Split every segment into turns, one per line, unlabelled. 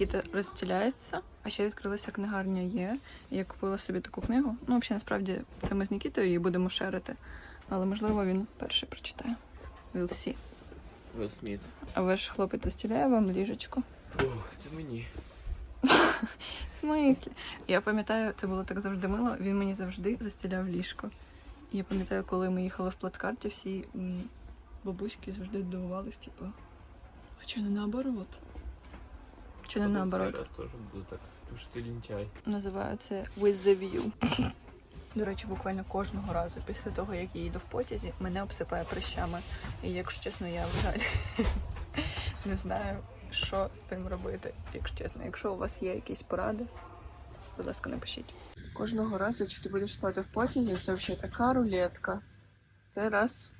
Нікіта розстіляється, а ще відкрилася книгарня є. Я купила собі таку книгу. Ну, взагалі, насправді, це ми з Нікітою її будемо шерити. Але можливо він перший прочитає. We'll see.
Вилл Сміт.
А ваш хлопець застіляє вам ліжечко.
Ох, це мені.
В смислі? Я пам'ятаю, це було так завжди мило. Він мені завжди застіляв ліжко. Я пам'ятаю, коли ми їхали в плацкарті, всі м, бабуськи завжди дивувались, типу, а чи не наоборот? Чи не наоборот?
Цей теж буду так. Тому що ти лінтяй.
Називаю це With the View. До речі, буквально кожного разу після того, як я їду в потязі, мене обсипає прищами. І якщо чесно, я взагалі не знаю, що з тим робити. Якщо чесно, якщо у вас є якісь поради, будь ласка, напишіть. Кожного разу, чи ти будеш спати в потязі, це взагалі така рулетка. В цей раз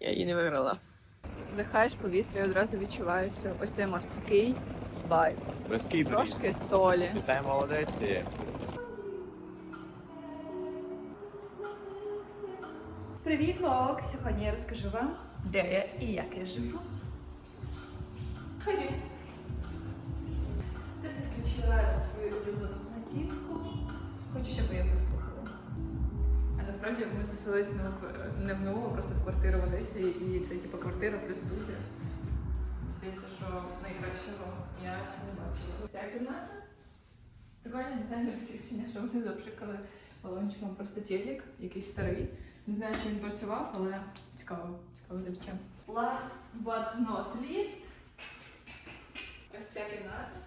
я її не виграла. Вдихаєш повітря і одразу відчувається ось цей морський вайб.
Морський
Трошки солі.
Вітаю, молодець.
Привіт, Лок! Сьогодні я розкажу вам, де я і як я живу. Ходім. Це включила свою улюблену платівку. Хочу, щоб я насправді ми заселилися не, в нову, а просто в квартиру в Одесі, і це типу квартира плюс студія. Здається, що найкращого я не бачила. Ця кімната. Прикольне дизайнерське рішення, що вони запшикали балончиком просто телек, якийсь старий. Не знаю, чи він працював, але цікаво, цікаво чим. Last but not least. Ось ця кімната.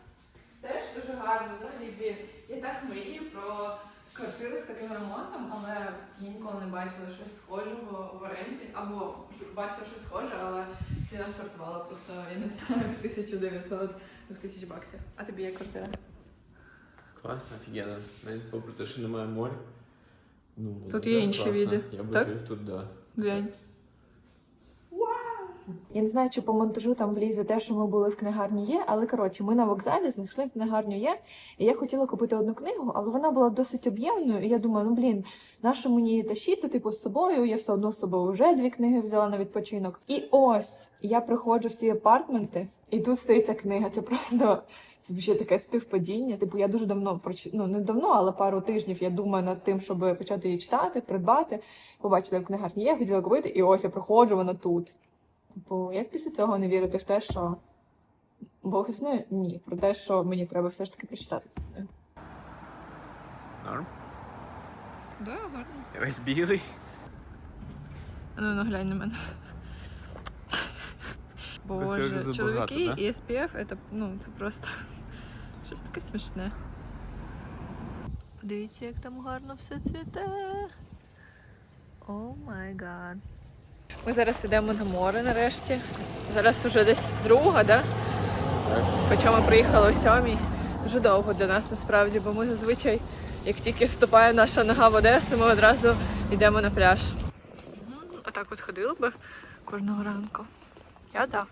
Теж дуже гарно взагалі. Я так мрію про квартиру з таким ремонтом, але я ніколи не бачила щось схожого в оренді. Або бачила щось схоже, але ціна стартувала просто, я не знаю, з 1900 до 1000 баксів. А тобі є квартира?
Класно, офігенно. Навіть попри те, що немає моря. Ну,
Тут є інші
класно.
види,
Я б
так?
жив тут, да.
Глянь.
Я не знаю, чи по монтажу там влізе те, що ми були в книгарні є, але коротше, ми на вокзалі знайшли книгарню є. І я хотіла купити одну книгу, але вона була досить об'ємною. І я думаю, ну блін, нащо мені її тащити, типу, з собою? Я все одно з собою вже дві книги взяла на відпочинок. І ось я приходжу в ті апартменти, і тут стоїть ця книга. Це просто. Це ще таке співпадіння. Типу, я дуже давно проч... ну не давно, але пару тижнів я думаю над тим, щоб почати її читати, придбати. Побачила в книгарні є, хотіла купити, і ось я приходжу, вона тут. Типу, як після цього не вірити в те, що Бог існує? Ні. Про те, що мені треба все ж таки прочитати цю книгу.
Норм.
Да, гарно.
Весь білий.
Ну, ну глянь на мене. Боже, чоловіки і SPF це, ну, це просто щось таке смішне. Подивіться, як там гарно все цвіте. О май гад. Ми зараз йдемо на море нарешті. Зараз уже десь друга, да?
Так.
Хоча ми приїхали о сьомій. Дуже довго для нас насправді, бо ми зазвичай, як тільки вступає наша нога в Одесу, ми одразу йдемо на пляж. Отак от ходила би кожного ранку. Я да.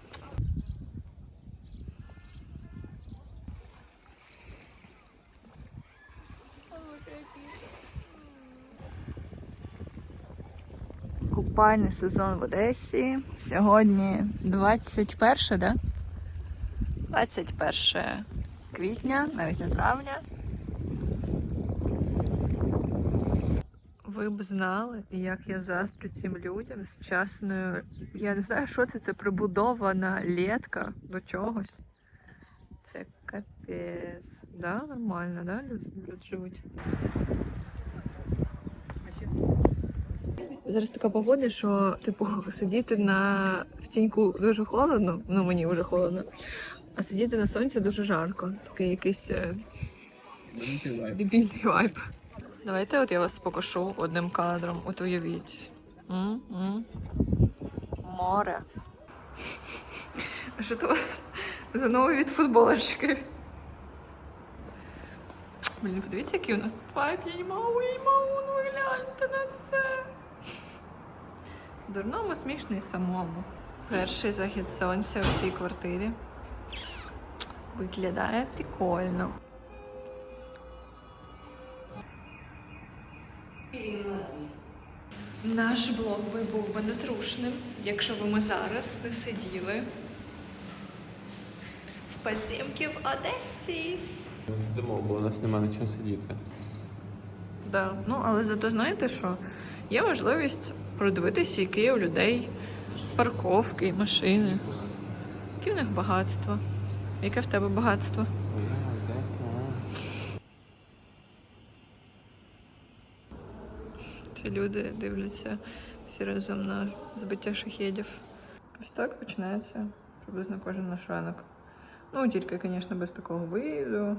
Купальний сезон в Одесі. Сьогодні 21, да? 21 квітня, навіть не травня. Ви б знали, як я заздрю цим людям з часною. Я не знаю, що це, це прибудована лєтка до чогось. Це капець. Да, нормально, да? Люди, люди живуть. Зараз така погода, що типу сидіти на в тіньку дуже холодно, ну мені вже холодно, а сидіти на сонці дуже жарко. Такий якийсь е, дебільний вайб. Давайте от я вас покошу одним кадром. От уявіть. М-м. Море. Що то за новий від футболочки? Блін, подивіться, який у нас тут вайб. Я не можу, я не можу, ну гляньте на це. Дурному смішно і самому. Перший захід сонця в цій квартирі. Виглядає прикольно. Наш блог би був би нетрушним, якщо б ми зараз не сиділи Подзімки в Одесі.
Ми сидимо, бо у нас немає на чим сидіти.
Да. Ну, але зато знаєте що? Є можливість продивитися, які у людей парковки, машини. Які в них багатство? Яке в тебе багатство? Ці люди дивляться всі разом на збиття шахедів. Ось так починається приблизно кожен наш ранок. Ну, тільки, звісно, без такого виїзду,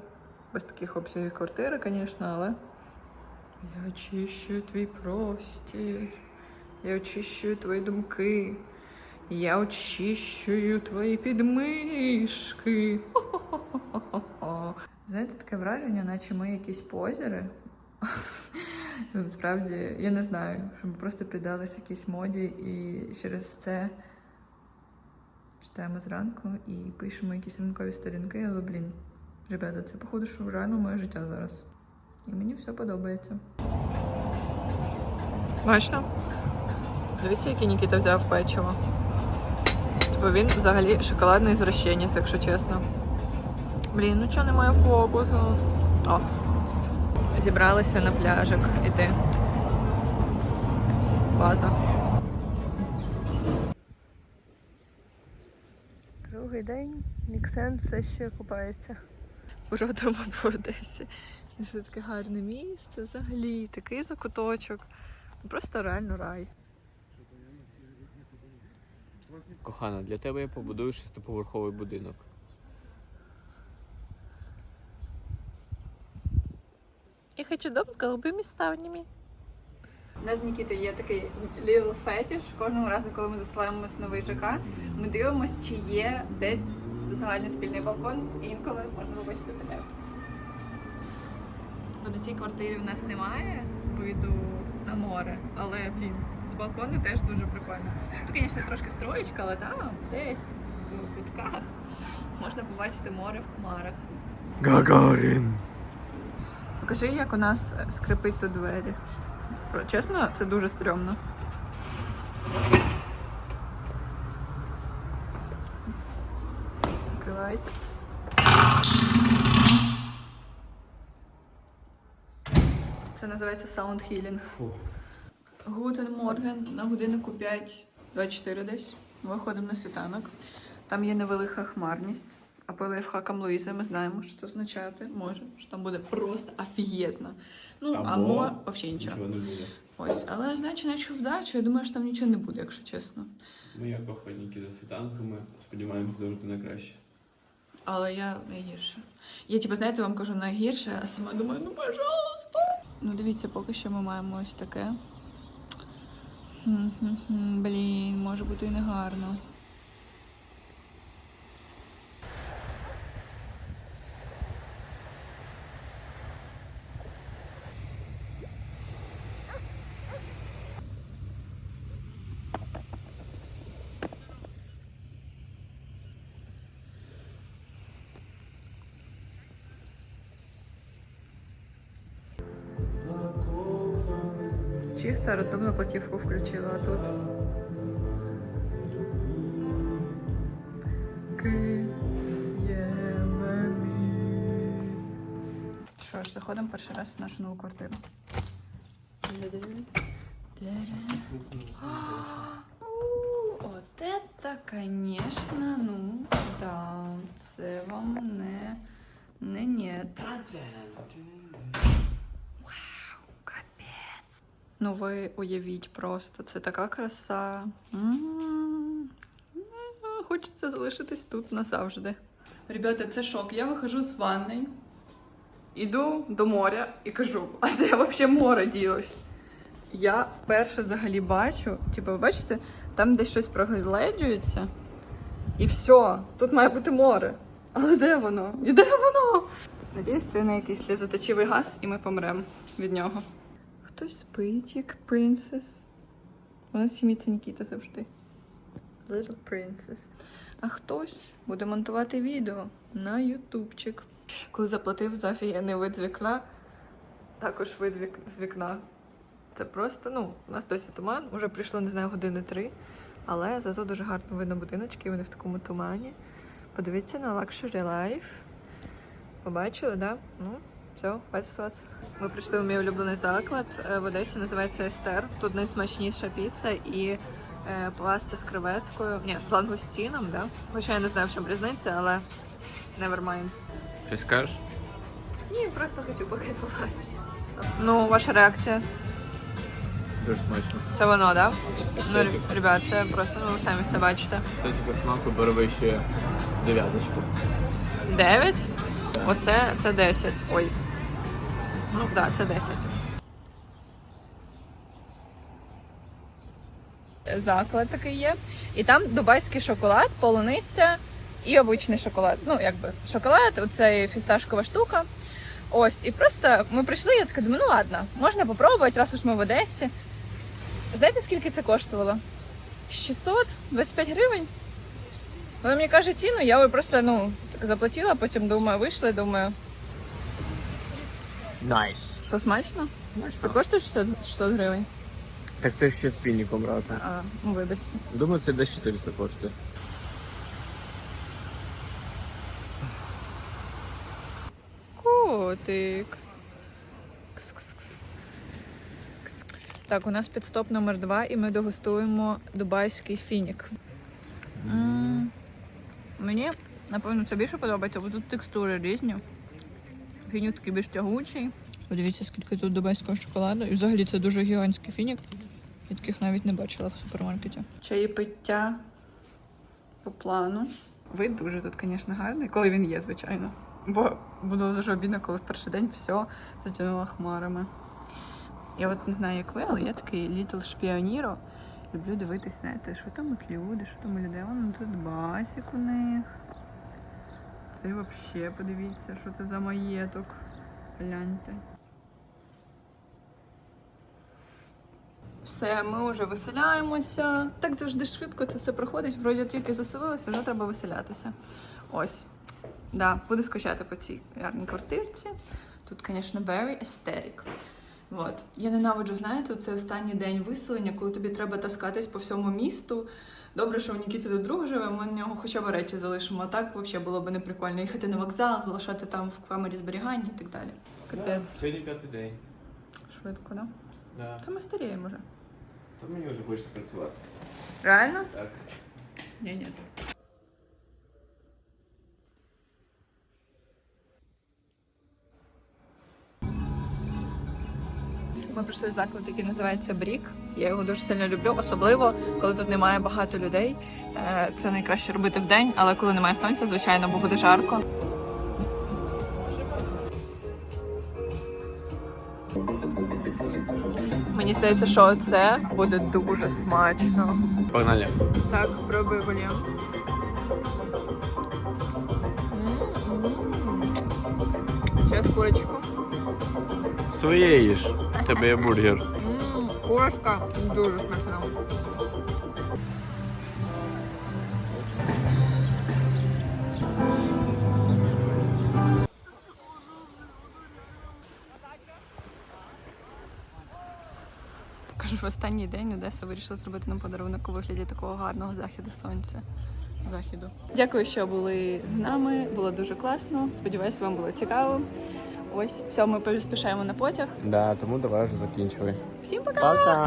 без таких обсягів квартири, звісно, але. Я очищую твій простір, я очищую твої думки, я очищую твої підмишки. Знаєте, таке враження, наче ми якісь позери. Ну, Насправді, я не знаю, що ми просто піддались якійсь моді і через це читаємо зранку і пишемо якісь ранкові сторінки, але, блін, ребята, це походу, що реально моє життя зараз. І мені все подобається. Бачно? Дивіться, який Нікіта взяв печиво. Типу він взагалі шоколадний звращенець, якщо чесно. Блін, ну чого немає фокусу? О. Зібралися на пляжик іти. База. Другий день Ніксен все ще купається. Бродимо по Одесі. Це таке гарне місце, взагалі, такий закуточок. Просто реально рай.
Кохана, для тебе я побудую шестиповерховий будинок.
Я хочу дом з голубими ставнями. У нас з Нікітою є такий little fetish. Кожного разу, коли ми засилаємось в новий ЖК, ми дивимося, чи є десь загальний спільний балкон, і інколи можна побачити таке. Бо на цій квартирі в нас немає виду на море, але блін, з балкону теж дуже прикольно. Тут, звісно, трошки строєчка, але там десь в кутках можна побачити море в хмарах.
Гагарін!
Покажи, як у нас скрипить тут двері. Чесно, це дуже стрьомно. Відкривається. Це називається Sound Healing. Гутен Морген на годиннику 5.24 десь. Ми виходимо на світанок. Там є невелика хмарність. А по лайфхакам Луїзи ми знаємо, що це означати може, що там буде просто офігезно. Ну, а
Або
взагалі нічого.
Нічого не буде.
Ось, але значить, наче вдачу, я думаю, що там нічого не буде, якщо чесно.
Ми як охотники за світанками сподіваємось завжди на краще.
Але я найгірше. Я, типу, знаєте, вам кажу найгірше, а сама думаю, ну пожалуйста. Ну, дивіться, поки що ми маємо ось таке. Блін, може бути і негарно. Чисто рандомну платівку включила, а тут. Що ж, заходимо перший раз в нашу нову квартиру. От это, конечно, ну, да, це вам не, не нет. Капець. Ну ви уявіть просто, це така краса. Хочеться залишитись тут назавжди. Ребята, це шок. Я виходжу з ванної, іду до моря і кажу, а де взагалі море ділось? Я вперше взагалі бачу, типу, ви бачите, там десь щось прогледжується, і все, тут має бути море. Але де воно? І де воно? Надіюсь, це не якийсь сльозоточивий газ, і ми помремо від нього. Хтось спить, як принцес. У нас в сім'ї це Нікіта завжди. Little Princess. А хтось буде монтувати відео на ютубчик. Коли заплатив за офігенний вид з вікна, також вид вік- з вікна. Це просто, ну, у нас досі туман, уже прийшло, не знаю, години три, але зато дуже гарно видно будиночки, вони в такому тумані. Подивіться на Luxury Life. Побачили, да? Ну, все, хватить ссуватися. Ми прийшли в мій улюблений заклад е, в Одесі, називається Естер. Тут найсмачніша піца і е, паста з креветкою. Ні, з лангустіном, да? Хоча я не знаю, в чому різниця, але never mind.
Щось скажеш?
Ні, просто хочу покайфувати. Ну, ваша реакція?
Дуже смачно.
Це воно, да? Ну, ребят, це просто, ну, ви самі все бачите.
Кстати, по смаку бере вище дев'яточку.
9? Оце це 10. Ой. Ну так, да, це 10. Заклад такий є. І там дубайський шоколад, полуниця і обичний шоколад. Ну, якби шоколад, оце фісташкова штука. Ось, і просто ми прийшли, я така думаю, ну ладно, можна попробувати, раз уж ми в Одесі. Знаєте, скільки це коштувало? 625 гривень. Вона мені каже ціну, я просто ну, заплатила, потім думаю, вийшли, думаю,
Найс.
що смачно? Це коштує 600, 600 гривень.
Так це ще з фініком разом.
А, ну вибачте.
Думаю, це десь 400 коштує.
Котик. Кс-кс-кс. Так, у нас підстоп номер два, і ми дегустуємо дубайський фінік. М, Мені, напевно, це більше подобається, бо тут текстури різні. Фінік такий більш тягучий. Подивіться, скільки тут дубайського шоколаду. І взагалі це дуже гігантський фінік. Я таких навіть не бачила в супермаркеті. Чаї пиття по плану. Вид дуже тут, звісно, гарний, коли він є, звичайно. Бо було дуже обідно, коли в перший день все затягнуло хмарами. Я от не знаю, як ви, але я такий літл шпіоніро. Люблю дивитись, знаєте, що там от люди, що там у людей. Вон тут басик у них. Це взагалі подивіться, що це за маєток. Гляньте. Все, ми вже виселяємося. Так завжди швидко це все проходить. Вроді тільки заселилися, вже треба виселятися. Ось. Да, буду скучати по цій гарній квартирці. Тут, звісно, very aesthetic. Вот. Я ненавиджу, знаєте, це останній день виселення, коли тобі треба таскатись по всьому місту. Добре, що у Нікіти тут друг живе, ми на нього хоча б речі залишимо. А так взагалі було б неприкольно їхати на вокзал, залишати там в камері зберігання і так далі. Капець.
Сьогодні п'ятий день.
Швидко, да?
Да.
Це ми старіємо вже.
То мені вже хочеться працювати.
Реально?
Так.
Ні, ні. Ми прийшли в заклад, який називається Брік. Я його дуже сильно люблю, особливо коли тут немає багато людей. Е, Це найкраще робити в день, але коли немає сонця, звичайно, бо буде жарко. Мені здається, що це буде дуже смачно.
Погнали.
Так, пробуй вольєм. Сейчас курочку.
Своє їж. У тебе є бургер.
Ммм, дуже смачна. Кажу, в останній день Одеса вирішила зробити нам подарунок у вигляді такого гарного західу сонця. Західу. Дякую, що були з нами. Було дуже класно. Сподіваюся, вам було цікаво. Ось, все, ми поспішаємо на потяг.
Да, тому давай вже закінчуй.
Всім пока!
Пока.